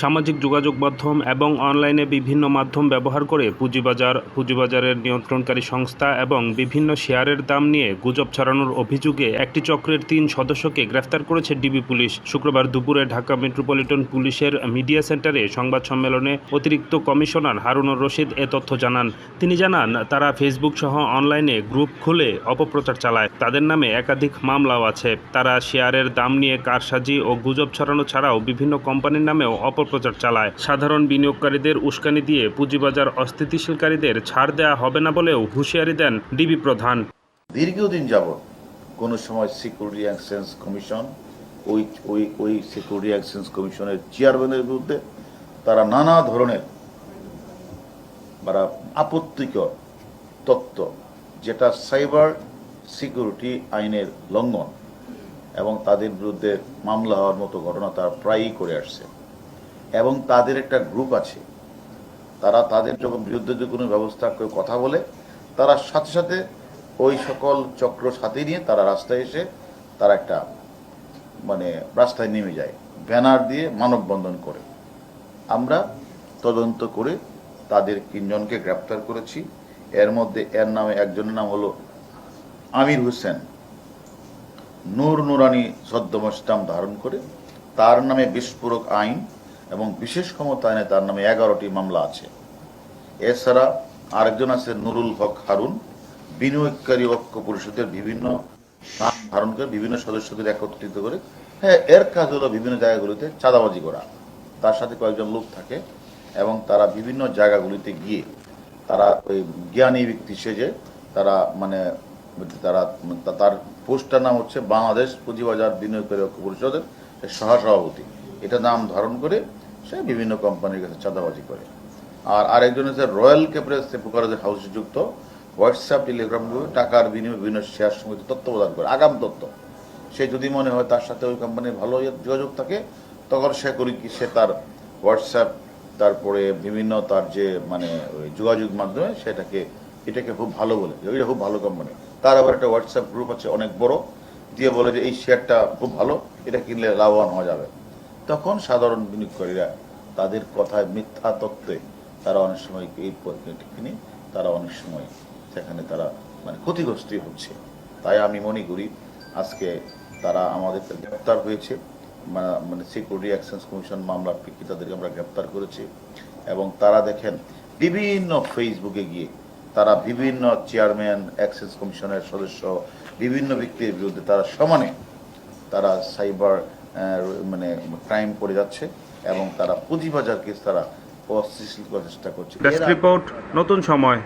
সামাজিক যোগাযোগ মাধ্যম এবং অনলাইনে বিভিন্ন মাধ্যম ব্যবহার করে পুঁজিবাজার, পুঁজিবাজারের নিয়ন্ত্রণকারী সংস্থা এবং বিভিন্ন শেয়ারের দাম নিয়ে গুজব ছড়ানোর অভিযোগে একটি চক্রের তিন সদস্যকে গ্রেফতার করেছে ডিবি পুলিশ। শুক্রবার দুপুরে ঢাকা মেট্রোপলিটন পুলিশের মিডিয়া সেন্টারে সংবাদ সম্মেলনে অতিরিক্ত কমিশনার হারুনুর রশিদ এ তথ্য জানান। তিনি জানান, তারা ফেসবুক সহ অনলাইনে গ্রুপ খুলে অপপ্রচার চালায়। তাদের নামে একাধিক মামলাও আছে। তারা শেয়ারের দাম নিয়ে কারসাজি ও গুজব ছড়ানো ছাড়াও বিভিন্ন কোম্পানির নামেও অপপ্রচার চালায়। সাধারণ বিনিয়োগকারীদের উস্কানি দিয়ে পুঁজিবাজার অস্থিতিশীলকারীদের ছাড় দেওয়া হবে না বলেও হুঁশিয়ারি দেন ডিবি প্রধান। দীর্ঘদিন যাবৎ কোনো সময় সিকিউরিটি এক্সচেঞ্জ কমিশন ওই ওই ওই সিকিউরিটি এক্সচেঞ্জ কমিশনের চেয়ারম্যানের বিরুদ্ধে তারা নানা ধরনের তারা আপত্তিকর তত্ত্ব যেটা সাইবার সিকিউরিটি আইনের লঙ্ঘন এবং তাদের বিরুদ্ধে মামলা হওয়ার মতো ঘটনা তারা প্রায়ই করে আসছে। এবং তাদের একটা গ্রুপ আছে। তারা তাদের যখন বিরুদ্ধে যে কোনো ব্যবস্থা কেউ কথা বলে, তারা সাথে সাথে ওই সকল চক্র সাথে নিয়ে তারা রাস্তায় এসে তারা একটা মানে রাস্তায় নেমে যায়, ব্যানার দিয়ে মানববন্ধন করে। আমরা তদন্ত করে তাদের তিনজনকে গ্রেপ্তার করেছি। এর মধ্যে এর নামে একজনের নাম হলো আমির হোসেন। নূর নুরানি ছদ্মমস্তাম ধারণ করে, তার নামে বিস্ফোরক আইন এবং বিশেষ ক্ষমতা আইনে তার নামে এগারোটি মামলা আছে। এছাড়া আরেকজন আছে নুরুল হক হারুন, বিনিয়োগকারী ঐক্য পরিষদের বিভিন্ন নাম ধারণ করে বিভিন্ন সদস্যদের একত্রিত করে। হ্যাঁ এর কাজ হলো বিভিন্ন জায়গাগুলিতে চাঁদাবাজি করা। তার সাথে কয়েকজন লোক থাকে এবং তারা বিভিন্ন জায়গাগুলিতে গিয়ে তারা ওই জ্ঞানী ব্যক্তি সেজে তারা মানে তারা তার পোস্টার নাম হচ্ছে বাংলাদেশ পুঁজিবাজার বিনিয়োগকারী ঐক্য পরিষদের সহসভাপতি। এটা নাম ধারণ করে সে বিভিন্ন কোম্পানির কাছে চাঁদাবাজি করে। আর আরেকজন হচ্ছে রয়্যাল ক্যাপিটাল পুকারাজের হাউসে যুক্ত। হোয়াটসঅ্যাপ টেলিগ্রাম টাকার বিনিময়ে বিভিন্ন শেয়ার সমিতি তথ্য প্রদান করে, আগাম তথ্য। সে যদি মনে হয় তার সাথে ওই কোম্পানির ভালো যোগাযোগ থাকে, তখন সে করি কি সে তার হোয়াটসঅ্যাপ তারপরে বিভিন্ন তার যে মানে ওই যোগাযোগ মাধ্যমে সেটাকে এটাকে খুব ভালো বলে। এটা খুব ভালো কোম্পানি তার আবার একটা হোয়াটসঅ্যাপ গ্রুপ আছে অনেক বড়, দিয়ে বলে যে এই শেয়ারটা খুব ভালো, এটা কিনলে লাভবান হওয়া যাবে। তখন সাধারণ বিনিয়োগকারীরা তাদের কথায় মিথ্যা তত্ত্বে তারা অনেক সময় এই পদ্ধতি কিনে তারা অনেক সময় সেখানে তারা মানে ক্ষতিগ্রস্তই হচ্ছে। তাই আমি মনে করি আজকে তারা আমাদের গ্রেপ্তার হয়েছে। মানে সিকিউরিটি এক্সচেঞ্জ কমিশন মামলার প্রেক্ষিতে তাদেরকে আমরা গ্রেপ্তার করেছি এবং তারা দেখেন বিভিন্ন ফেসবুকে গিয়ে তারা বিভিন্ন চেয়ারম্যান এক্সচেঞ্জ কমিশনের সদস্য, বিভিন্ন ব্যক্তির বিরুদ্ধে তারা সমানে তারা সাইবার মানে ক্রাইম করে যাচ্ছে এবং তারা পুঁজিবাজারকে তারা অস্থিতিশীল করার চেষ্টা করছে। রিপোর্ট নতুন সময়।